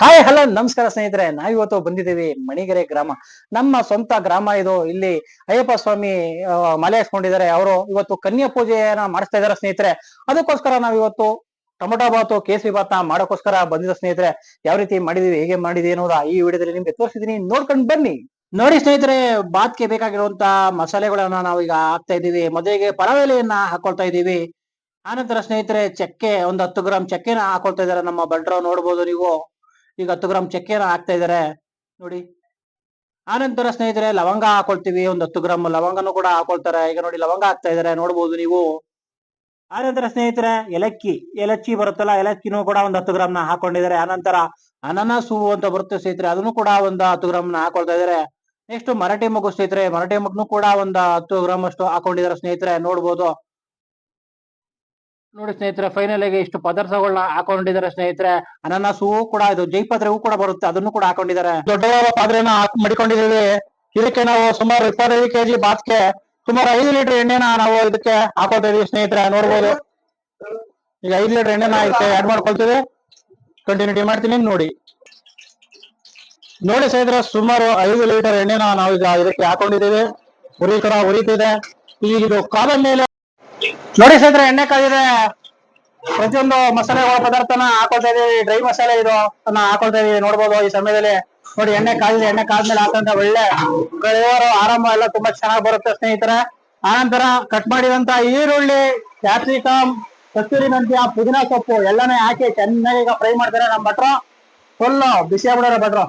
Hi hello ನಮಸ್ಕಾರ ಸ್ನೇಹಿತರೆ. ನಾವಿವತ್ತು ಬಂದಿದ್ದೀವಿ ಮಣಿಗೆರೆ ಗ್ರಾಮ. ನಮ್ಮ ಸ್ವಂತ ಗ್ರಾಮ ಇದು. ಇಲ್ಲಿ ಅಯ್ಯಪ್ಪ ಸ್ವಾಮಿ ಮಲೆ ಹಾಸ್ಕೊಂಡಿದ್ದಾರೆ ಅವರು ಇವತ್ತು ಕನ್ಯಾ ಪೂಜೆಯನ್ನ ಮಾಡಿಸ್ತಾ ಇದಾರೆ ಸ್ನೇಹಿತರೆ. ಅದಕ್ಕೋಸ್ಕರ ನಾವಿವತ್ತು ಟೊಮೊಟೊ ಬಾತು, ಕೇಸರಿ ಬಾತ್ನ ಮಾಡೋಕ್ಕೋಸ್ಕರ ಬಂದಿದ್ದ ಸ್ನೇಹಿತರೆ. ಯಾವ ರೀತಿ ಮಾಡಿದೀವಿ ಹೇಗೆ ಮಾಡಿದೀವಿ ಅನ್ನೋದ ಈ ವಿಡಿಯೋದಲ್ಲಿ ನಿಮ್ಗೆ ತೋರಿಸಿದೀನಿ ನೋಡ್ಕೊಂಡು ಬನ್ನಿ. ನೋಡಿ ಸ್ನೇಹಿತರೆ, ಬಾತ್ಗೆ ಬೇಕಾಗಿರುವಂತ ಮಸಾಲೆಗಳನ್ನ ನಾವು ಈಗ ಹಾಕ್ತಾ ಇದ್ದೀವಿ. ಮದುವೆಗೆ ಪಲಾವ್ ಎಲೆಯನ್ನ ಹಾಕೊಳ್ತಾ ಇದೀವಿ ಆನಂತರ ಸ್ನೇಹಿತರೆ, ಚಕ್ಕೆ, ಒಂದು ಹತ್ತು ಗ್ರಾಮ್ ಚಕ್ಕೆನ ಹಾಕೊಳ್ತಾ ಇದಾರೆ ನಮ್ಮ ಬಂಟ್ರು ನೋಡ್ಬೋದು ನೀವು. ಈಗ ಹತ್ತು ಗ್ರಾಮ್ ಚಕ್ಕೆನ ಹಾಕ್ತಾ ಇದಾರೆ. ನೋಡಿ. ಆನಂತರ ಸ್ನೇಹಿತರೆ, ಲವಂಗ ಹಾಕೊಳ್ತೀವಿ. ಒಂದು ಹತ್ತು ಗ್ರಾಮ್ ಲವಂಗನು ಕೂಡ ಹಾಕೊಳ್ತಾರೆ. ಈಗ ನೋಡಿ, ಲವಂಗ ಹಾಕ್ತಾ ಇದಾರೆ. ನೋಡ್ಬೋದು ನೀವು. ಆನಂತರ ಸ್ನೇಹಿತರೆ ಎಲಕ್ಕಿ ಎಲಕ್ಕಿ ಬರುತ್ತಲ್ಲ ಎಲಕ್ಕಿನೂ ಕೂಡ ಒಂದು ಹತ್ತು ನ ಹಾಕೊಂಡಿದ್ದಾರೆ. ಆನಂತರ ಅನನಸು ಅಂತ ಬರುತ್ತೆ ಸ್ನೇಹಿತರೆ. ಅದನ್ನು ಕೂಡ ಒಂದು ಹತ್ತು ಗ್ರಾಮ್ನ ಹಾಕೊಳ್ತಾ ಇದಾರೆ. ನೆಕ್ಸ್ಟ್ ಮರಾಠಿ ಮಗು ಸ್ನೇಹಿತರೆ. ಮರಾಠಿ ಮಗ್ನು ಕೂಡ ಒಂದು ಹತ್ತು ಗ್ರಾಮ್ ಅಷ್ಟು ಹಾಕೊಂಡಿದ್ದಾರೆ ಸ್ನೇಹಿತರೆ. ನೋಡ್ಬೋದು. ನೋಡಿ ಸ್ನೇಹಿತರೆ ಫೈನಲ್ ಆಗಿ ಇಷ್ಟು ಪದಾರ್ಥಗಳನ್ನ ಹಾಕೊಂಡಿದ್ದಾರೆ ಸ್ನೇಹಿತರೆ. ಅನಾನಸ್ ಕೂಡ ಇದು ಜೈಪತ್ರೆ ಹೂ ಕೂಡ ಬರುತ್ತೆ, ಅದನ್ನು ಕೂಡ ಹಾಕೊಂಡಿದ್ದಾರೆ. ದೊಡ್ಡದಾದ ಪಾತ್ರೆನ ಮಡಿಕೊಂಡಿದ್ದೀವಿ. ಇದಕ್ಕೆ ನಾವು ಸುಮಾರು ಇಪ್ಪತ್ತೈದು ಕೆಜಿ ಬಾತ್ಗೆ ಸುಮಾರು ಐದು ಲೀಟರ್ ಎಣ್ಣೆನ ನಾವು ಇದಕ್ಕೆ ಹಾಕೋತಾ ಇದೀವಿ ಸ್ನೇಹಿತರೆ, ನೋಡ್ಬೋದು. ಈಗ ಐದು ಲೀಟರ್ ಎಣ್ಣೆನ ಇದಕ್ಕೆ ಆಡ್ ಮಾಡ್ಕೊಳ್ತೀವಿ. ಕಂಟಿನ್ಯೂಟಿ ಮಾಡ್ತೀನಿ, ನೋಡಿ. ನೋಡಿ ಸ್ನೇಹಿತರೆ, ಸುಮಾರು ಐದು ಲೀಟರ್ ಎಣ್ಣೆನ ನಾವು ಈಗ ಇದಕ್ಕೆ ಹಾಕೊಂಡಿದ್ದೀವಿ. ಉರಿ ಕೂಡ ಉರಿತಿದೆ. ಈಗ ಇದು ಕಾಲ ಮೇಲೆ ನೋಡಿ ಸ್ನೇಹಿತರೆ, ಎಣ್ಣೆ ಕಾದಿದೆ ಪ್ರತಿಯೊಂದು ಮಸಾಲೆ ಪದಾರ್ಥನ ಹಾಕೊಳ್ತಾ ಇದೀವಿ. ಡ್ರೈ ಮಸಾಲೆ ಇದು ಹಾಕೊಳ್ತಾ ಇದೀವಿ. ನೋಡ್ಬೋದು ಈ ಸಮಯದಲ್ಲಿ. ನೋಡಿ, ಎಣ್ಣೆ ಕಾದಿದೆ ಎಣ್ಣೆ ಕಾದ್ಮೇಲೆ ಹಾಕಂತ ಒಳ್ಳೆ ಕಳೆಯೋರು ಆರಂಭ ಎಲ್ಲ ತುಂಬಾ ಚೆನ್ನಾಗಿ ಬರುತ್ತೆ ಸ್ನೇಹಿತರೆ. ಆನಂತರ ಕಟ್ ಮಾಡಿದಂತ ಈರುಳ್ಳಿ ಕ್ಯಾಪ್ಸಿಕಮ್ ಕಸ್ತೂರಿ ಮೆಂತ್ಯ ಪುದೀನ ಸೊಪ್ಪು ಎಲ್ಲಾನೇ ಹಾಕಿ ಚೆನ್ನಾಗಿ ಈಗ ಫ್ರೈ ಮಾಡ್ತಾರೆ ನಮ್ಮ ಭಟ್ರು. ಫುಲ್ ಬಿಸಿ ಆಗ್ಬಿಡೋರು ಭಟ್ರು.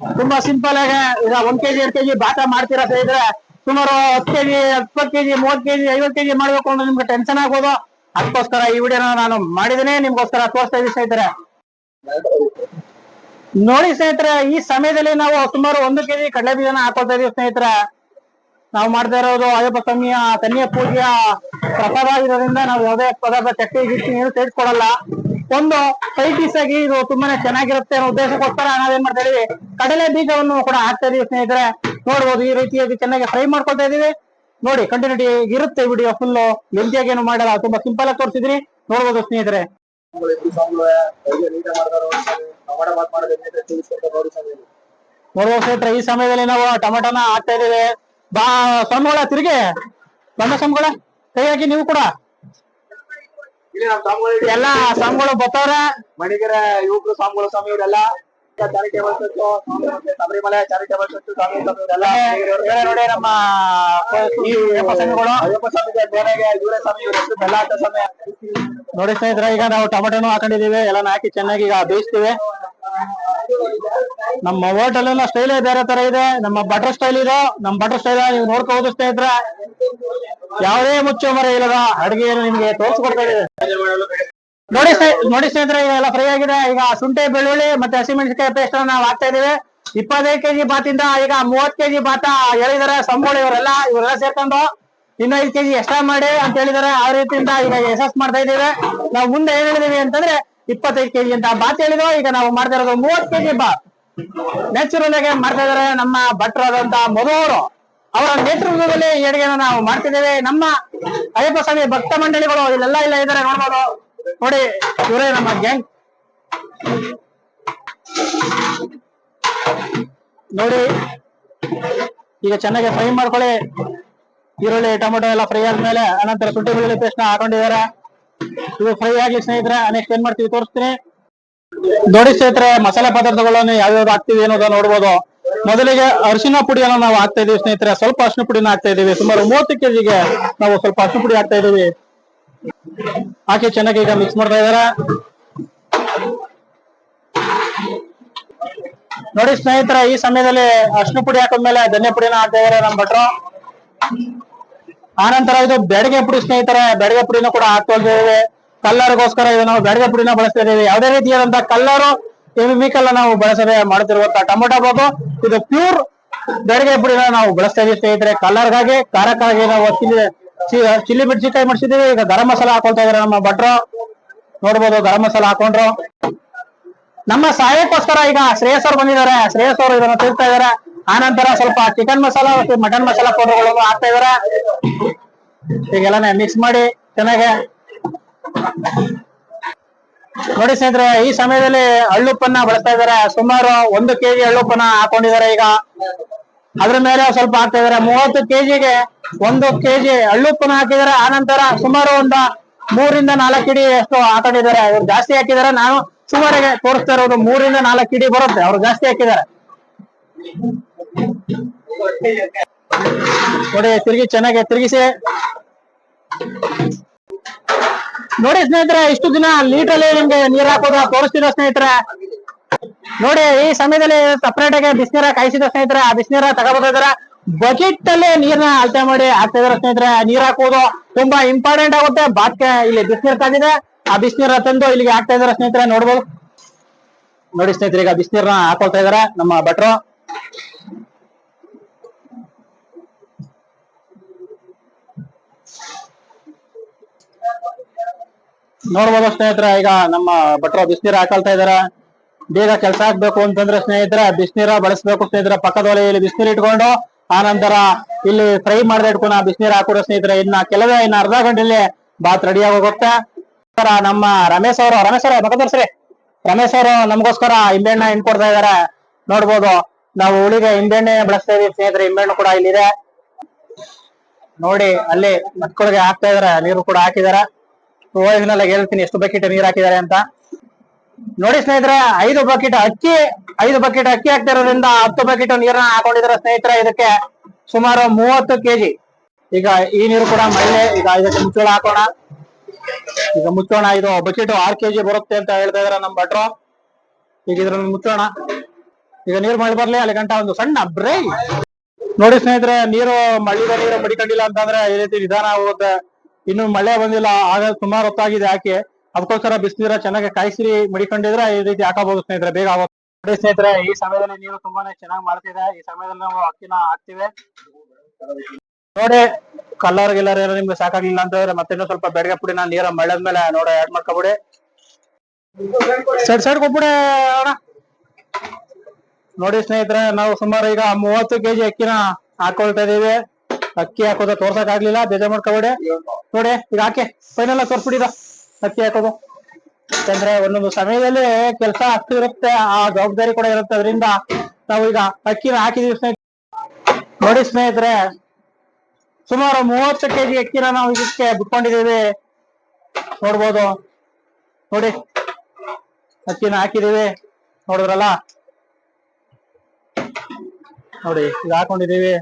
ತುಂಬಾ ಸಿಂಪಲ್ ಆಗಿ ಈಗ ಒಂದ್ ಕೆಜಿ, ಎರಡ್ ಕೆಜಿ ಬಾಟ ಮಾಡ್ತೀರಾ ಸ್ನೇಹಿತರೆ? ಸುಮಾರು ಹತ್ತು ಕೆಜಿ ಇಪ್ಪತ್ತು ಕೆಜಿ ಮೂವತ್ ಕೆಜಿ ಐವತ್ ಕೆಜಿ ಮಾಡ್ಬೇಕು ಅಂದ್ರೆ ನಿಮ್ಗೆ ಟೆನ್ಷನ್ ಆಗ್ಬೋದು ಅದಕ್ಕೋಸ್ಕರ ಈ ವಿಡಿಯೋನ ನಾನು ಮಾಡಿದೇನೆ. ನಿಮ್ಗೋಸ್ಕರ ತೋರಿಸ್ತಾ ಇದ್ದೀನಿ ಸ್ನೇಹಿತರೆ. ನೋಡಿ ಸ್ನೇಹಿತರೆ, ಈ ಸಮಯದಲ್ಲಿ ನಾವು ಸುಮಾರು ಒಂದು ಕೆಜಿ ಕಡಲೆ ಬೀಜನ ಹಾಕೊಳ್ತಾ ಇದೀವಿ ಸ್ನೇಹಿತರೆ. ನಾವು ಮಾಡ್ತಾ ಇರೋದು ಅಯ್ಯಪ್ಪ ಸ್ವಾಮಿಯ ಕನ್ಯಾ ಪೂಜೆಯ ಪ್ರಸಾದ ಇರೋದ್ರಿಂದ ನಾವು ಯಾವುದೇ ಪದಾರ್ಥ ಚಟ್ನಿ ಗಿಟ್ಟಿ ಏನು ಸೇರಿಸ್ಕೊಡಲ್ಲ ಒಂದು ಪೀಸ್ ಆಗಿ ಇದು ತುಂಬಾನೇ ಚೆನ್ನಾಗಿರುತ್ತೆ ಅನ್ನೋ ಉದ್ದೇಶಕ್ಕೋಸ್ಕರ ನಾವೇನ್ ಮಾಡ್ತಾ ಇದೀವಿ ಕಡಲೆ ಬೀಜವನ್ನು ಕೂಡ ಹಾಕ್ತಾ ಇದೀವಿ ಸ್ನೇಹಿತರೆ. ನೋಡ್ಬೋದು ಈ ರೀತಿಯಾಗಿ ಚೆನ್ನಾಗಿ ಫ್ರೈ ಮಾಡ್ಕೊಳ್ತಾ ಇದೀವಿ ನೋಡಿ ಕಂಟಿನ್ಯೂಟಿ ಇರುತ್ತೆ ವಿಡಿಯೋ ಫುಲ್ ಲೆಂತಿಯಾಗಿ ಏನು ಮಾಡಲ್ಲ, ತುಂಬಾ ಸಿಂಪಲ್ ಆಗಿ ತೋರಿಸಿದ್ರಿ ನೋಡಬಹುದು ಸ್ನೇಹಿತರೆ. ನೋಡ್ಬೋದು ಸ್ನೇಹಿತರೆ, ಈ ಸಮಯದಲ್ಲಿ ನಾವು ಟೊಮೆಟೊನ ಹಾಕ್ತಾ ಇದೀವಿ ಬಾ, ಸ್ವಾಮಿಗಳ, ತಿರುಗಿ. ಬಂದ ಸ್ವಾಮಿಗಳ ಕೈ ಹಾಕಿ ನೀವು ಕೂಡ. ಎಲ್ಲಾ ಸ್ವಾಮಿಗಳು ಬರ್ತಾವ್ರೆ ಮಣಿಗರ, ಯುವಕರು, ಸ್ವಾಮಿಗಳು ಸ್ವಾಮಿ ಇವರೆಲ್ಲ ಚಾರಿಟೇಬಲ್ ಶಬರಿಮಲೆ ಚಾರಿಟೇಬಲ್ ಸ್ವಾಮಿ ಇವರೆಲ್ಲ ನೋಡಿ ನಮ್ಮ ನೋಡಿ ಸ್ನೇಹಿತರೆ ಈಗ ನಾವು ಟೊಮೆಟೊನು ಹಾಕೊಂಡಿದೀವಿ ಎಲ್ಲಾನು ಹಾಕಿ ಚೆನ್ನಾಗಿ ಈಗ ಬೇಯಿಸ್ತೀವಿ. ನಮ್ಮ ಹೋಟೆಲ್ ಸ್ಟೈಲೇ ಬೇರೆ ತರ ಇದೆ. ನಮ್ಮ ಬಟರ್ ಸ್ಟೈಲ್ ಇದೆ. ನಮ್ಮ ಬಟರ್ ಸ್ಟೈಲ್ ನೀವು ನೋಡ್ಕೋಬಹುದು ಸ್ನೇಹಿತರೆ. ಯಾವುದೇ ಮುಚ್ಚು ಮರ ಇಲ್ಲದ ಅಡುಗೆಯನ್ನು ನಿಮ್ಗೆ ತೋರಿಸ್ಕೊಡ್ತಾ ಇದೆ ನೋಡಿ ನೋಡಿ ಸ್ನೇಹಿತರೆ ಈಗ ಎಲ್ಲ ಫ್ರೈ ಆಗಿದೆ. ಈಗ ಶುಂಠಿ, ಬೆಳ್ಳುಳ್ಳಿ ಮತ್ತೆ ಹಸಿಮೆಣಸಿನಕಾಯಿ ಪೇಸ್ಟ್ ನಾವು ಹಾಕ್ತಾ ಇದೀವಿ ಇಪ್ಪತ್ತೈದು ಕೆಜಿ ಬಾತಿಂದ ಈಗ ಮೂವತ್ ಕೆಜಿ ಬಾತ ಹೇಳಿದಾರೆ ಸಂಬೋಳಿ ಇವರೆಲ್ಲ. ಇವರೆಲ್ಲ ಸೇರ್ಕೊಂಡು ಇನ್ನೈದು ಕೆಜಿ ಎಕ್ಸ್ಟ್ರಾ ಮಾಡಿ ಅಂತ ಹೇಳಿದಾರೆ ಆ ರೀತಿಯಿಂದ ಈಗ ಯಶಸ್ ಮಾಡ್ತಾ ಇದ್ದೀವಿ. ನಾವು ಮುಂದೆ ಏನ್ ಹೇಳಿದೀವಿ ಅಂತಂದ್ರೆ ಇಪ್ಪತ್ತೈದು ಕೆಜಿ ಅಂತ ಬಾತ್ ಹೇಳಿದ್ರು ಈಗ ನಾವು ಮಾಡ್ತಾ ಇರೋದು ಮೂವತ್ ಕೆಜಿ ಬಾ ನ್ಯಾಚುರಲ್ ಆಗಿ ಮಾಡ್ತಾ ಇದಾರೆ ನಮ್ಮ ಭಟ್ರಾದಂತ ಮಧುವರು ಅವರ. ನೇತೃತ್ವದಲ್ಲಿ ಈ ಅಡುಗೆನ ನಾವು ಮಾಡ್ತಿದ್ದೇವೆ. ನಮ್ಮ ಅಯ್ಯಪ್ಪ ಸ್ವಾಮಿ ಭಕ್ತ ಮಂಡಳಿಗಳು ಇಲ್ಲೆಲ್ಲ ಇಲ್ಲ ಇದಾರೆ ನೋಡ್ಬೋದು. ನೋಡಿ, ಇವರೇ ನಮ್ಮ ಗ್ಯಾಂಗ್ ನೋಡಿ, ಈಗ ಚೆನ್ನಾಗಿ ಫ್ರೈ ಮಾಡ್ಕೊಳ್ಳಿ. ಈರುಳ್ಳಿ, ಟೊಮೆಟೊ ಎಲ್ಲ ಫ್ರೈ ಆದ್ಮೇಲೆ, ಅನಂತರ ಶುಂಠಿ ಬೆಳ್ಳುಳ್ಳಿ ಪೇಸ್ಟ್ನ ಹಾಕೊಂಡಿದ್ದಾರೆ. ಇದು ಫ್ರೈ ಆಗಿ ಸ್ನೇಹಿತರೆ ನೆಕ್ಸ್ಟ್ ಏನ್ ಮಾಡ್ತೀವಿ ತೋರಿಸ್ತೀನಿ. ನೋಡಿ ಸ್ನೇಹಿತರೆ, ಮಸಾಲೆ ಪದಾರ್ಥಗಳನ್ನು ಯಾವ್ಯಾವ್ದು ಹಾಕ್ತಿವಿ ಅನ್ನೋದನ್ನ ನೋಡ್ಬೋದು. ಮೊದಲಿಗೆ ಅರಿಶಿನ ಪುಡಿಯನ್ನು ನಾವು ಹಾಕ್ತಾ ಇದೀವಿ ಸ್ನೇಹಿತರೆ. ಸ್ವಲ್ಪ ಅರಿಶಿನ ಪುಡಿನ ಹಾಕ್ತಾ ಇದೀವಿ. ಸುಮಾರು ಮೂವತ್ತು ಕೆಜಿಗೆ ನಾವು ಸ್ವಲ್ಪ ಅರಿಶಿನ ಪುಡಿ ಹಾಕ್ತಾ ಇದೀವಿ. ಹಾಕಿ ಚೆನ್ನಾಗಿ ಈಗ ಮಿಕ್ಸ್ ಮಾಡ್ತಾ ಇದಾರ. ನೋಡಿ ಸ್ನೇಹಿತರ, ಈ ಸಮಯದಲ್ಲಿ ಅಷ್ಟು ಪುಡಿ ಹಾಕಿದ್ಮೇಲೆ ಧನ್ಯ ಪುಡಿನ ಹಾಕ್ತಾ ಇದಾರೆ ನಮ್ಮ ಭಟ್ರು. ಆನಂತರ ಇದು ಬೆಡಗೆ ಪುಡಿ ಸ್ನೇಹಿತರೆ ಬೆಡಗೆ ಪುಡಿನೂ ಕೂಡ ಹಾಕ್ತಿದ್ದೇವೆ ಕಲ್ಲರ್ಗೋಸ್ಕರ ಇದು ನಾವು ಬೆಡಗೆ ಪುಡಿನ ಬಳಸ್ತಾ ಇದ್ದೀವಿ. ಯಾವುದೇ ರೀತಿಯಾದಂತಹ ಕಲ್ಲರ್ ಕೆಮಿಕಲ್ ನಾವು ಬಳಸದೆ ಮಾಡುತ್ತಿರುವಂತ ಟೊಮೊಟೊ ಬಾಬು, ಇದು ಪ್ಯೂರ್ ಬೆಡಗೆ ಪುಡಿನ ನಾವು ಬಳಸ್ತಾ ಇದೀವಿ ಸ್ನೇಹಿತರೆ. ಕಲ್ಲರ್ಗಾಗಿ, ಖಾರಕ್ಕಾಗಿ ನಾವು ಚಿಲ್ಲಿ ಮಿರ್ಚಿಕಾಯಿ ಮಾಡಿಸಿದೀವಿ ಈಗ ಗರಂ ಮಸಾಲ ಹಾಕೊಳ್ತಾ ಇದಾರೆ ನಮ್ಮ ಭಟ್ರು. ನೋಡ್ಬೋದು, ಗರಂ ಮಸಾಲ ಹಾಕೊಂಡ್ರು. ನಮ್ಮ ಸಹಾಯಕ್ಕೋಸ್ಕರ ಈಗ ಶ್ರೇಯಸ್ ಅವ್ರು ಬಂದಿದ್ದಾರೆ. ಶ್ರೇಯಸ್ ಅವರು ಇದನ್ನ ತಿರ್ತಾ ಇದಾರೆ ಆನಂತರ ಸ್ವಲ್ಪ ಚಿಕನ್ ಮಸಾಲ ಮತ್ತು ಮಟನ್ ಮಸಾಲ ಪೌಡರ್ಗಳನ್ನು ಹಾಕ್ತಾ ಇದಾರೆ ಈಗೆಲ್ಲಾನೇ ಮಿಕ್ಸ್ ಮಾಡಿ ಚೆನ್ನಾಗೆ. ನೋಡಿ ಸ್ನೇಹಿತರೆ, ಈ ಸಮಯದಲ್ಲಿ ಹಳ್ಳುಪ್ಪನ್ನ ಬಳಸ್ತಾ ಇದಾರೆ ಸುಮಾರು ಒಂದು ಕೆಜಿ ಹಳ್ಳುಪ್ಪನ್ನ ಹಾಕೊಂಡಿದ್ದಾರೆ ಈಗ. ಅದ್ರ ಮೇಲೆ ಸ್ವಲ್ಪ ಹಾಕ್ತಾ ಇದಾರೆ ಮೂವತ್ತು ಕೆಜಿಗೆ ಒಂದು ಕೆಜಿ ಹಳ್ಳುಪ್ಪನ್ನ ಹಾಕಿದಾರೆ. ಆನಂತರ ಸುಮಾರು ಒಂದ ಮೂರಿಂದ ನಾಲ್ಕು ಇಡಿ ಎಷ್ಟು ಹಾಕೊಂಡಿದ್ದಾರೆ. ಅವ್ರು ಜಾಸ್ತಿ ಹಾಕಿದಾರೆ. ನಾನು ಸುಮಾರಿಗೆ ತೋರಿಸ್ತಾ ಇರೋದು ಮೂರಿಂದ ನಾಲ್ಕು ಇಡಿ ಬರುತ್ತೆ. ಅವ್ರು ಜಾಸ್ತಿ ಹಾಕಿದ್ದಾರೆ. ನೋಡಿ, ತಿರುಗಿ ಚೆನ್ನಾಗಿ ತಿರುಗಿಸಿ. ನೋಡಿ ಸ್ನೇಹಿತರೆ, ಇಷ್ಟು ದಿನ ಲೀಟರ್ ಅಲ್ಲಿ ನಿಮ್ಗೆ ನೀರ್ ಹಾಕೋದ ತೋರಿಸ್ತೀರ ಸ್ನೇಹಿತರೆ? ನೋಡಿ, ಈ ಸಮಯದಲ್ಲಿ ಸಪರೇಟ್ ಆಗಿ ಬಿಸಿನೀರ ಕಾಯಿಸಿದ ಸ್ನೇಹಿತರೆ, ಆ ಬಿಸಿನೀರ ತಗೋಬೋದಿದ್ರೆ ಬಕೆಟ್ ಅಲ್ಲಿ ನೀರ್ನ ಅಳತೆ ಮಾಡಿ ಹಾಕ್ತಾ ಇದಾರೆ ಸ್ನೇಹಿತರೆ. ನೀರ್ ಹಾಕೋದು ತುಂಬಾ ಇಂಪಾರ್ಟೆಂಟ್ ಆಗುತ್ತೆ. ಬಾತ್ಕೆ ಇಲ್ಲಿ ಬಿಸಿನೀರ್ ತಾಗಿದೆ ಆ ಬಿಸಿನೀರ ತಂದು ಇಲ್ಲಿಗೆ ಹಾಕ್ತಾ ಇದಾರೆ ಸ್ನೇಹಿತರೆ. ನೋಡ್ಬೋದು. ನೋಡಿ ಸ್ನೇಹಿತರೆ, ಈಗ ಬಿಸಿನೀರ್ನ ಹಾಕೊಳ್ತಾ ಇದಾರೆ ನಮ್ಮ ಭಟ್ರು. ನೋಡ್ಬೋದು ಸ್ನೇಹಿತರೆ, ಈಗ ನಮ್ಮ ಭಟ್ರು ಬಿಸಿನೀರ್ ಹಾಕೊಳ್ತಾ ಇದಾರೆ ಬೇಗ ಕೆಲಸ ಆಗ್ಬೇಕು ಅಂತಂದ್ರೆ ಸ್ನೇಹಿತರೆ, ಬಿಸಿನೀರ ಬಳಸಬೇಕು ಸ್ನೇಹಿತರೆ. ಪಕ್ಕದ ಒಲೆಯಲ್ಲಿ ಬಿಸಿನೀರ್ ಇಟ್ಕೊಂಡು, ಆ ಇಲ್ಲಿ ಫ್ರೈ ಮಾಡದೆ ಇಟ್ಕೊಂಡು ಆ ಬಿಸಿನೀರು ಹಾಕೋರು ಸ್ನೇಹಿತರೆ. ಇನ್ನ ಕೆಲವೇ, ಇನ್ನ ಅರ್ಧ ಗಂಟೆಯಲ್ಲಿ ಬಾತ್ ರೆಡಿ ಆಗೋಗುತ್ತೆ. ನಮ್ಮ ರಮೇಶ್ ಅವರು, ರಮೇಶ್ ಅವರ ತೋರ್ಸ್ರಿ. ರಮೇಶ್ ಅವರು ನಮಗೋಸ್ಕರ ಇಂಬೆಣ್ಣೆ ಕೊಡ್ತಾ ಇದಾರೆ. ನೋಡ್ಬೋದು. ನಾವು ಹುಳಿಗೆ ಇಂಬೆಣ್ಣೆ ಬಳಸ್ತಾ ಇದೀವಿ ಸ್ನೇಹಿತರೆ. ಇಂಬೆಣ್ಣು ಕೂಡ ಇಲ್ಲಿದೆ. ನೋಡಿ, ಅಲ್ಲಿ ಮಕ್ಕಳಿಗೆ ಹಾಕ್ತಾ ಇದಾರೆ. ನೀರು ಕೂಡ ಹಾಕಿದಾರೆ. ಓದಿನಲ್ಲ ಹೇಳ್ತೀನಿ. ಎಷ್ಟು ಬಕೆಟ್ ನೀರ್ ಹಾಕಿದ್ದಾರೆ ಅಂತ. ನೋಡಿ ಸ್ನೇಹಿತರೆ, ಐದು ಬಕೆಟ್ ಅಕ್ಕಿ, ಐದು ಬಕೆಟ್ ಅಕ್ಕಿ ಹಾಕ್ತಿರೋದ್ರಿಂದ ಹತ್ತು ಬಕೆಟ್ ನೀರನ್ನ ಹಾಕೊಂಡಿದ್ರೆ ಸ್ನೇಹಿತರೆ. ಇದಕ್ಕೆ ಸುಮಾರು ಮೂವತ್ತು ಕೆಜಿ. ಈಗ ಈ ನೀರು ಕೂಡ ಮಳೆ ಈಗ ಇದಕ್ಕೆ ಮುಚ್ಚೋಣ ಹಾಕೋಣ. ಈಗ ಮುಚ್ಚೋಣ. ಇದು ಬಕೆಟ್ ಆರು ಕೆಜಿ ಬರುತ್ತೆ ಅಂತ ಹೇಳ್ತಾ ಇದಾರೆ ನಮ್ ಭಟ್ರು. ಈಗ ಇದ್ರ ಮುಚ್ಚೋಣ. ಈಗ ನೀರು ಮಳೆ ಬರ್ಲಿ, ಅಲ್ಲಿ ಗಂಟ ಒಂದು ಸಣ್ಣ ಬ್ರೇ ನೋಡಿ ಸ್ನೇಹಿತರೆ, ನೀರು ಮಳೆ ನೀರು ಮಡಿಕೊಂಡಿಲ್ಲ ಅಂತಂದ್ರೆ ಈ ರೀತಿ ನಿಧಾನ ಹೋಗುತ್ತೆ ಇನ್ನು ಮಳೆ ಬಂದಿಲ್ಲ, ಆಗ ಸುಮಾರು ಹೊತ್ತಾಗಿದೆ ಹಾಕಿ ಅದಕ್ಕೋಸ್ಕರ ಬಿಸಿನೀರ ಚೆನ್ನಾಗಿ ಕಾಯಿಸಿ ಮಡಿಕೊಂಡಿದ್ರೆ ಈ ರೀತಿ ಹಾಕಬಹುದು ಸ್ನೇಹಿತರೆ, ಬೇಗ ಆಗುತ್ತೆ ನೋಡಿ ಸ್ನೇಹಿತರೆ, ಈ ಸಮಯದಲ್ಲಿ ನೀರು ತುಂಬಾನೇ ಚೆನ್ನಾಗಿ ಮಾಡ್ತಿದೆ. ಈ ಸಮಯದಲ್ಲಿ ನಾವು ಅಕ್ಕಿನ ಹಾಕ್ತಿವಿ. ನೋಡಿ ಕಲರ್ ಗಿಲ್ಲರ್ ಏನೋ ನಿಮ್ಗೆ ಸಾಕಾಗ್ಲಿಲ್ಲ ಅಂತಂದ್ರೆ ಮತ್ತೆ ಇನ್ನೂ ಸ್ವಲ್ಪ ಬೆಡಗೆ ಪುಡಿ ನಾನು ನೀರ ಮಳೆದ್ಮೇಲೆ ನೋಡಿ ಆಡ್ ಮಾಡ್ಕೊಬಿಡಿ. ಸೈಡ್ ಸೈಡ್ ಕೊಟ್ಬಿಡಿ ಅಣ್ಣ. ನೋಡಿ ಸ್ನೇಹಿತರೆ, ನಾವು ಸುಮಾರು ಈಗ ಮೂವತ್ತು ಕೆಜಿ ಅಕ್ಕಿನ ಹಾಕೊಳ್ತಾ ಇದೀವಿ. ಅಕ್ಕಿ ಹಾಕೋದ ತೋರ್ಸಕ್ ಆಗ್ಲಿಲ್ಲ, ಬೇಜಾರ್ ಮಾಡ್ಕೊಬೇಡಿ. ನೋಡಿ, ಈಗ ಹಾಕಿ ಫೈನಲ್ ತೋರ್ಸ್ಬಿಡಿದ ಅಕ್ಕಿ ಹಾಕೋದು. ಯಾಕಂದ್ರೆ ಒಂದೊಂದು ಸಮಯದಲ್ಲಿ ಕೆಲಸ ಆಗ್ತಿರುತ್ತೆ ಆ ಜವಾಬ್ದಾರಿ ಕೂಡ ಇರುತ್ತೆ. ಅದರಿಂದ ನಾವು ಈಗ ಅಕ್ಕಿನ ಹಾಕಿದೀವಿ ಸ್ನೇಹಿತರೆ. ನೋಡಿ ಸ್ನೇಹಿತರೆ, ಸುಮಾರು ಮೂವತ್ತು ಕೆಜಿ ಅಕ್ಕಿನ ನಾವು ಇದಕ್ಕೆ ಬಿಟ್ಕೊಂಡಿದೀವಿ ನೋಡ್ಬೋದು. ನೋಡಿ, ಅಕ್ಕಿನ ಹಾಕಿದೀವಿ. ನೋಡಿದ್ರಲ್ಲ? ನೋಡಿ ಈಗ ಹಾಕೊಂಡಿದೀವಿ.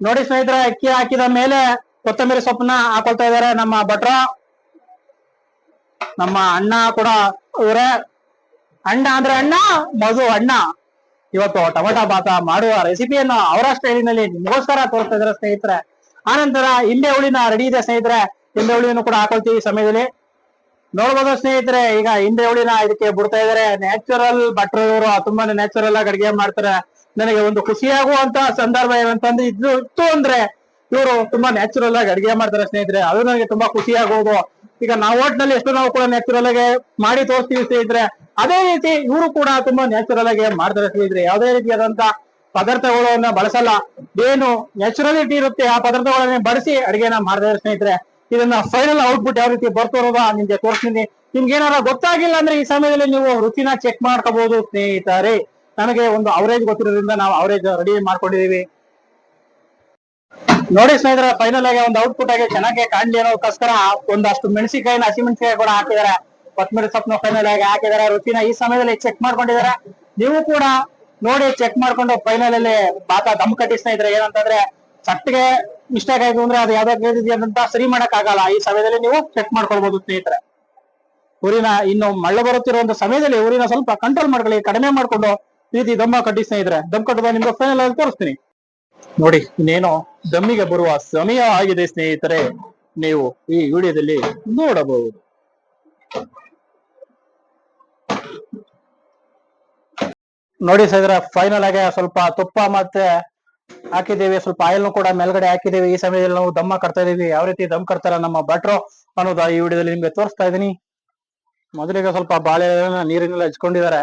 ನೋಡಿ ಸ್ನೇಹಿತರೆ, ಅಕ್ಕಿ ಹಾಕಿದ ಮೇಲೆ ಕೊತ್ತಂಬರಿ ಸೊಪ್ಪನ್ನ ಹಾಕೊಳ್ತಾ ಇದಾರೆ ನಮ್ಮ ಭಟ್ರು. ನಮ್ಮ ಅಣ್ಣ ಕೂಡ ಇವರೇ ಅಣ್ಣ ಅಂದ್ರೆ ಅಣ್ಣ ಮಧು ಅಣ್ಣ. ಇವತ್ತು ಟೊಮೆಟೊ ಬಾತ ಮಾಡುವ ರೆಸಿಪಿಯನ್ನು ಅವರ ಸ್ಟೈಲಿನಲ್ಲಿ ನಿಮಗೋಸ್ಕರ ತೋರಿಸ್ತಾ ಇದ್ರೆ ಸ್ನೇಹಿತರೆ. ಆನಂತರ ಹಿಂದೆ ಹುಳಿನ ರೆಡಿ ಇದೆ ಸ್ನೇಹಿತರೆ. ಹಿಂದೆ ಹುಳಿಯನ್ನು ಕೂಡ ಹಾಕೊಳ್ತೀವಿ ಸಮಯದಲ್ಲಿ. ನೋಡ್ಬೋದು ಸ್ನೇಹಿತರೆ, ಈಗ ಹಿಂದೆ ಹುಳಿನ ಇದಕ್ಕೆ ಬಿಡ್ತಾ ಇದಾರೆ ನ್ಯಾಚುರಲ್ ಭಟ್ರು ಇವರು ತುಂಬಾನೇ ನ್ಯಾಚುರಲ್ ಆಗಿ ಅಡಿಗೆ ಮಾಡ್ತಾರೆ. ನನಗೆ ಒಂದು ಖುಷಿಯಾಗುವಂತ ಸಂದರ್ಭ ಏನಂತಂದ್ರೆ ಇದು ಇತ್ತು ಅಂದ್ರೆ ಇವರು ತುಂಬಾ ನ್ಯಾಚುರಲ್ ಆಗಿ ಅಡಿಗೆ ಮಾಡ್ತಾರೆ ಸ್ನೇಹಿತರೆ. ಅದು ನನಗೆ ತುಂಬಾ ಖುಷಿ ಆಗೋದು ಈಗ ನಾವು ಒಟ್ನಲ್ಲಿ ಎಷ್ಟು ನಾವು ಕೂಡ ನ್ಯಾಚುರಲ್ ಆಗಿ ಮಾಡಿ ತೋರಿಸ್ತೀವಿ ಸ್ನೇಹಿತರೆ. ಅದೇ ರೀತಿ ಇವರು ಕೂಡ ತುಂಬಾ ನ್ಯಾಚುರಲ್ ಆಗಿ ಮಾಡ್ತಾರೆ ಸ್ನೇಹಿತರೆ. ಯಾವುದೇ ರೀತಿಯಾದಂತ ಪದಾರ್ಥಗಳನ್ನ ಬಳಸಲ್ಲ. ಏನು ನ್ಯಾಚುರಲಿಟಿ ಇರುತ್ತೆ, ಆ ಪದಾರ್ಥಗಳನ್ನ ಬಳಸಿ ಅಡಿಗೆನ ಮಾಡ್ತಾರೆ ಸ್ನೇಹಿತರೆ. ಇದನ್ನ ಫೈನಲ್ ಔಟ್ಪುಟ್ ಯಾವ ರೀತಿ ಬರ್ತಿರೋದ ನಿಮ್ಗೆ ತೋರಿಸ್ತೀನಿ. ನಿಮ್ಗೆ ಏನಾರ ಗೊತ್ತಾಗಿಲ್ಲ ಅಂದ್ರೆ ಈ ಸಮಯದಲ್ಲಿ ನೀವು ರುಚಿನ ಚೆಕ್ ಮಾಡ್ಕೋಬಹುದು ಸ್ನೇಹಿತರೆ. ನನಗೆ ಒಂದು ಅವರೇಜ್ ಗೊತ್ತಿರೋದ್ರಿಂದ ನಾವು ಅವರೇಜ್ ರೆಡಿ ಮಾಡ್ಕೊಂಡಿದೀವಿ ನೋಡಿ ಸ್ನೇಹಿತರೆ ಫೈನಲ್ ಆಗಿ ಒಂದು ಔಟ್ಪುಟ್ ಆಗಿ ಚೆನ್ನಾಗಿ ಕಾಣ್ಲಿ ಅನ್ನೋದಕ್ಕೋಸ್ಕರ ಒಂದಷ್ಟು ಮೆಣಸಿನಕಾಯಿನ ಹಸಿಮೆಣಸಿನಕಾಯಿ ಕೂಡ ಹಾಕಿದ್ದಾರೆ. ಕೊತ್ತಂಬರಿ ಸೊಪ್ಪನ್ನ ಫೈನಲ್ ಆಗಿ ಹಾಕಿದ್ದಾರೆ. ರುಚಿನ ಈ ಸಮಯದಲ್ಲಿ ಚೆಕ್ ಮಾಡ್ಕೊಂಡಿದ್ದಾರೆ. ನೀವು ಕೂಡ ನೋಡಿ ಚೆಕ್ ಮಾಡ್ಕೊಂಡು ಫೈನಲ್ ಅಲ್ಲಿ ಬಾತ ದಮ್ ಕಟ್ಟಿ ಸ್ನೇಹಿತರೆ, ಏನಂತಂದ್ರೆ ಸಟ್ಟಿಗೆ ಮಿಸ್ಟೇಕ್ ಆಯ್ತು ಅಂದ್ರೆ ಅದು ಯಾವ್ದಾದ್ರು ಸರಿ ಮಾಡಕ್ ಆಗಲ್ಲ ಈ ಸಮಯದಲ್ಲಿ ನೀವು ಚೆಕ್ ಮಾಡ್ಕೊಳ್ಬಹುದು ಸ್ನೇಹಿತರೆ. ಊರಿನ ಇನ್ನು ಮಳೆ ಬರುತ್ತಿರುವಂತ ಸಮಯದಲ್ಲಿ ಊರಿನ ಸ್ವಲ್ಪ ಕಂಟ್ರೋಲ್ ಮಾಡ್ಕೊಳ್ಳಿ. ಕಡಿಮೆ ಮಾಡ್ಕೊಂಡು ರೀತಿ ದಮ್ಮ ಕಟ್ಟಿ ಸ್ನೇಹಿತರೆ. ದಮ್ ಕಟ್ಟದ ನಿಮ್ಗೆ ಫೈನಲ್ ಆಗಿ ತೋರಿಸ್ತೀನಿ. ನೋಡಿ, ಇನ್ನೇನೋ, ದಮ್ಮಿಗೆ ಬರುವ ಸಮಯ ಆಗಿದೆ ಸ್ನೇಹಿತರೆ. ನೀವು ಈ ವಿಡಿಯೋದಲ್ಲಿ ನೋಡಬಹುದು. ನೋಡಿ ಸರ್ ಫೈನಲ್ ಆಗಿ ಸ್ವಲ್ಪ ತುಪ್ಪ ಮತ್ತೆ ಹಾಕಿದ್ದೀವಿ. ಸ್ವಲ್ಪ ಆಯಿಲ್ ಕೂಡ ಮೇಲ್ಗಡೆ ಹಾಕಿದೀವಿ ಈ ಸಮಯದಲ್ಲಿ ನಾವು ದಮ್ಮ ಕಟ್ತಾ ಇದೀವಿ ಯಾವ ರೀತಿ ದಮ್ ಕಟ್ತಾರ ನಮ್ಮ ಭಟ್ರು ಅನ್ನೋದು ಈ ವಿಡಿಯೋದಲ್ಲಿ ನಿಮ್ಗೆ ತೋರಿಸ್ತಾ ಇದೀನಿ ಮೊದಲಿಗೆ ಸ್ವಲ್ಪ ಬಾಳೆ ನೀರಿನೆಲ್ಲ ಹಚ್ಕೊಂಡಿದ್ದಾರೆ.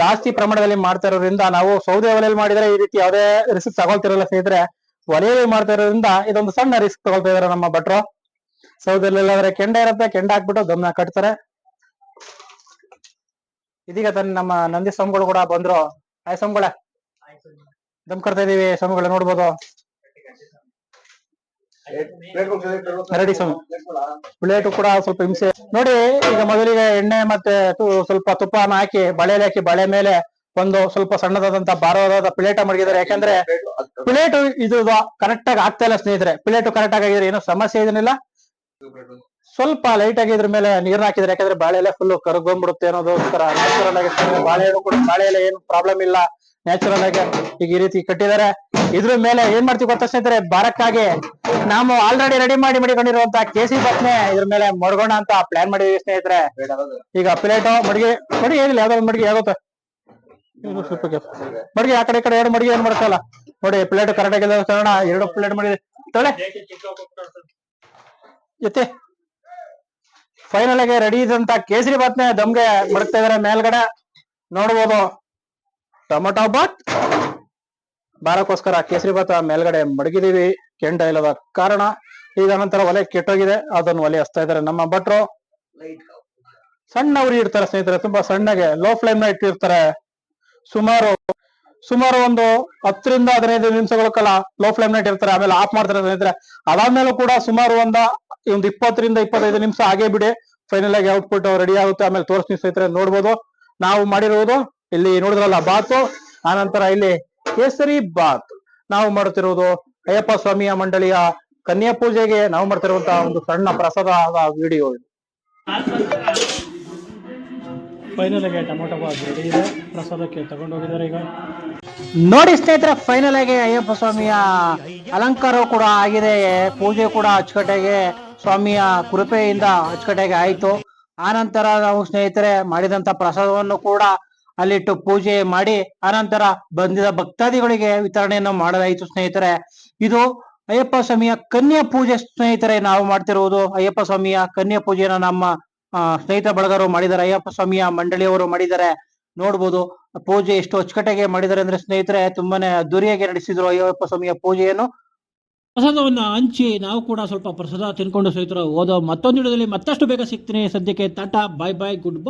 ಜಾಸ್ತಿ ಪ್ರಮಾಣದಲ್ಲಿ ಮಾಡ್ತಾ ಇರೋದ್ರಿಂದ ನಾವು ಸೌದೆ ಒಲೆಯಲ್ಲಿ ಮಾಡಿದ್ರೆ ಈ ರೀತಿ ಯಾವುದೇ ರಿಸ್ಕ್ ತಗೊಳ್ತಿರಲ್ಲ ಸ್ನೇಹಿತರೆ. ಒಲೆಯಲ್ಲಿ ಮಾಡ್ತಾ ಇರೋದ್ರಿಂದ ಇದೊಂದು ಸಣ್ಣ ರಿಸ್ಕ್ ತಗೊಳ್ತಾ ಇದಾರೆ ನಮ್ಮ ಭಟ್ರು. ಸೌದೆಲ್ಲಾದ್ರೆ ಕೆಂಡ ಇರುತ್ತೆ ಕೆಂಡ ಹಾಕ್ಬಿಟ್ಟು ದಮ್ನ ಕಟ್ತಾರೆ. ಇದೀಗ ತನ್ನ ನಮ್ಮ ನಂದಿ ಸ್ವಾಮಿಗಳು ಕೂಡ ಬಂದ್ರು. ಆಯ್ ಸ್ವಾಮಿಗಳ. ದಮ್ ಕಟ್ತಾ ಇದೀವಿ ಸ್ವಾಮಿಗಳ ನೋಡ್ಬೋದು. ರೆಡಿ ಸ್ವಾಮಿ. ಪ್ಲೇಟು ಕೂಡ ಸ್ವಲ್ಪ ಹಿಂಸೆ. ನೋಡಿ, ಈಗ ಮೊದಲಿಗೆ ಎಣ್ಣೆ ಮತ್ತೆ ಸ್ವಲ್ಪ ತುಪ್ಪನ ಹಾಕಿ, ಬಳೆಯಲ್ಲಿ ಹಾಕಿ, ಬಳೆ ಮೇಲೆ ಒಂದು ಸ್ವಲ್ಪ ಸಣ್ಣದಾದಂತ ಭಾರವಾದ ಪ್ಲೇಟ್ ಮಡಗಿದ್ದಾರೆ. ಯಾಕಂದ್ರೆ ಪ್ಲೇಟ್ ಇದು ಕರೆಕ್ಟ್ ಆಗಿ ಆಗ್ತಾ ಇಲ್ಲ ಸ್ನೇಹಿತರೆ. ಪ್ಲೇಟ್ ಕರೆಕ್ಟ್ ಆಗಿ ಆಗಿದ್ರೆ ಏನೋ ಸಮಸ್ಯೆ ಇದನ್ನಿಲ್ಲ ಸ್ವಲ್ಪ ಲೈಟ್ ಆಗಿ ಇದ್ರ ಮೇಲೆ ನೀರ್ನ ಹಾಕಿದ್ರೆ ಯಾಕಂದ್ರೆ ಬಾಳೆ ಎಲೆ ಫುಲ್ ಕರ್ಗೊಂಡ್ಬಿಡುತ್ತೆ ಅನ್ನೋದಕ್ಕೋಸ್ಕರ. ನ್ಯಾಚುರಲ್ ಆಗಿ ಸ್ನೇಹಿತರೆ ಬಾಳೆ ಎಲೆ ಕೂಡ ಬಾಳೆ ಎಲೆ ಏನು ಪ್ರಾಬ್ಲಮ್ ಇಲ್ಲ. ನ್ಯಾಚುರಲ್ ಆಗಿ ಈಗ ಈ ರೀತಿ ಕಟ್ಟಿದ್ದಾರೆ ಇದ್ರ ಮೇಲೆ ಏನ್ ಮಾಡ್ತೀವಿ ಗೊತ್ತಾ ಸ್ನೇಹಿತರೆ? ಬಾರಕ್ಕಾಗಿ ನಾವು ಆಲ್ರೆಡಿ ರೆಡಿ ಮಾಡಿ ಮಡಿಕೊಂಡಿರುವಂತ ಕೇಸಿ ಬತ್ನೆ ಇದ್ರ ಮೇಲೆ ಮಡ್ಗೋಣ ಅಂತ ಪ್ಲಾನ್ ಮಾಡಿದೀವಿ ಸ್ನೇಹಿತರೆ. ಈಗ ಪ್ಲೇಟ್ ಮಡಿಗೆ ಮಡಿ ಏನಿಲ್ಲ ಯಾವ್ದಾದ್ರು ಮಡಿಗೆ ಇನ್ನು ಸ್ವಲ್ಪ. ಮಡಿಗೆ ಆ ಕಡೆ ಈ ಕಡೆ ಎರಡು ಮಡಿಗೆ ಏನ್ ಮಾಡ್ತಲ್ಲ ನೋಡಿ ಪ್ಲೇಟ್ ಕರೆಕ್ಟ್ ಆಗಿದೆ ಕಾರಣ ಎರಡು ಪ್ಲೇಟ್ ಮಾಡಿದೆ ತೊಳೆ ಜೊತೆ ಫೈನಲ್ ಆಗಿ ರೆಡಿ ಇದ್ದಂತ ಕೇಸರಿ ಬಾತ್ನೆ ದಮ್ಗೆ ಮಡಗ್ತಾ ಇದಾರೆ ಮೇಲ್ಗಡೆ. ನೋಡ್ಬೋದು. ಟೊಮೊಟೊ ಬಾತ್. ಬಾರಕ್ಕೋಸ್ಕರ ಕೇಸರಿ ಬಾತ್ ಮೇಲ್ಗಡೆ ಮಡಗಿದೀವಿ ಕೆಂಡ ಇಲ್ಲದ ಕಾರಣ ಈಗ ನಂತರ ಒಲೆ ಕೆಟ್ಟೋಗಿದೆ. ಅದನ್ನು ಒಲೆ ಹಚ್ತಾ ಇದಾರೆ ನಮ್ಮ ಭಟ್ರು. ಸಣ್ಣ ಉರಿ ಇಡ್ತಾರೆ ಸ್ನೇಹಿತರೆ, ತುಂಬಾ ಸಣ್ಣಗೆ ಲೋ ಫ್ಲೇಮ್ನ ಇಟ್ಟಿರ್ತಾರೆ. ಸುಮಾರು ಸುಮಾರು ಒಂದು ಹತ್ತರಿಂದ ಹದಿನೈದು ನಿಮಿಷಗಳ ಕಾಲ ಲೋ ಫ್ಲೇಮ್ನ ಇಟ್ಟಿರ್ತಾರೆ. ಆಮೇಲೆ ಆಫ್ ಮಾಡ್ತಾರೆ ಸ್ನೇಹಿತರೆ. ಅದಾದ್ಮೇಲೂ ಕೂಡ ಸುಮಾರು ಒಂದ, ಒಂದು ಇಪ್ಪತ್ತರಿಂದ ಇಪ್ಪತ್ತೈದು ನಿಮಿಷ ಆಗೇ ಬಿಡಿ. ಫೈನಲ್ ಆಗಿ ಔಟ್ಪುಟ್ ರೆಡಿ ಆಗುತ್ತೆ. ಆಮೇಲೆ ತೋರಿಸ್ತೀನಿ ಸ್ನೇಹಿತರೆ, ನೋಡ್ಬೋದು. ನಾವು ಮಾಡಿರುವುದು ಇಲ್ಲಿ ನೋಡಿದ್ರಲ್ಲ ಬಾತು ಆನಂತರ ಇಲ್ಲಿ ಕೇಸರಿ ಬಾತ್. ನಾವು ಮಾಡುತ್ತಿರುವುದು ಅಯ್ಯಪ್ಪ ಸ್ವಾಮಿಯ ಮಂಡಳಿಯ ಕನ್ಯಾ ಪೂಜೆಗೆ ನಾವು ಮಾಡ್ತಿರುವಂತಹ ಒಂದು ಸಣ್ಣ ಪ್ರಸಾದದ ವಿಡಿಯೋ ಇದು. ಫೈನಲ್ ಆಗಿ ಟೊಮೊಟೊ ಬಾತ್ ರೆಡಿ ಇದೆ. ಪ್ರಸಾದಕ್ಕೆ ತಗೊಂಡೋಗಿದ್ದಾರೆ ಈಗ. ನೋಡಿ ಸ್ನೇಹಿತರೆ ಫೈನಲ್ ಆಗಿ ಅಯ್ಯಪ್ಪ ಸ್ವಾಮಿಯ ಅಲಂಕಾರ ಕೂಡ ಆಗಿದೆ. ಪೂಜೆ ಕೂಡ ಅಚ್ಚುಕಟ್ಟಾಗಿ ಸ್ವಾಮಿಯ ಕೃಪೆಯಿಂದ ಅಚ್ಚುಕಟ್ಟಾಗಿ ಆಯ್ತು. ಆನಂತರ ನಾವು ಸ್ನೇಹಿತರೆ ಮಾಡಿದಂತ ಪ್ರಸಾದವನ್ನು ಕೂಡ ಅಲ್ಲಿಟ್ಟು ಪೂಜೆ ಮಾಡಿ ಆನಂತರ ಬಂದಿದ ಭಕ್ತಾದಿಗಳಿಗೆ ವಿತರಣೆಯನ್ನು ಮಾಡಲಾಯಿತು ಸ್ನೇಹಿತರೆ. ಇದು ಅಯ್ಯಪ್ಪ ಸ್ವಾಮಿಯ ಕನ್ಯಾ ಪೂಜೆ ಸ್ನೇಹಿತರೆ, ನಾವು ಮಾಡ್ತಿರುವುದು ಅಯ್ಯಪ್ಪ ಸ್ವಾಮಿಯ ಕನ್ಯಾ ಪೂಜೆಯನ್ನು ನಮ್ಮ ಸ್ನೇಹಿತ ಬಳಗರು ಮಾಡಿದ್ದಾರೆ. ಅಯ್ಯಪ್ಪ ಸ್ವಾಮಿಯ ಮಂಡಳಿಯವರು ಮಾಡಿದ್ದಾರೆ. ನೋಡ್ಬೋದು ಪೂಜೆ ಎಷ್ಟು ಅಚ್ಚುಕಟ್ಟಾಗಿ ಮಾಡಿದ್ದಾರೆ ಅಂದ್ರೆ ಸ್ನೇಹಿತರೆ ತುಂಬಾನೇ ಅದ್ದೂರಿಯಾಗಿ ನಡೆಸಿದ್ರು ಅಯ್ಯಪ್ಪ ಸ್ವಾಮಿಯ ಪೂಜೆಯನ್ನು. ಪ್ರಸಾದವನ್ನ ಹಂಚಿ ನಾವು ಕೂಡ ಸ್ವಲ್ಪ ಪ್ರಸಾದ ತಿನ್ಕೊಂಡು ಸ್ನೇಹಿತರು ಓದೋ ಮತ್ತೊಂದು ವಿಡಿಯೋದಲ್ಲಿ ಮತ್ತಷ್ಟು ಬೇಗ ಸಿಗ್ತೀನಿ. ಸದ್ಯಕ್ಕೆ tata bye bye good bye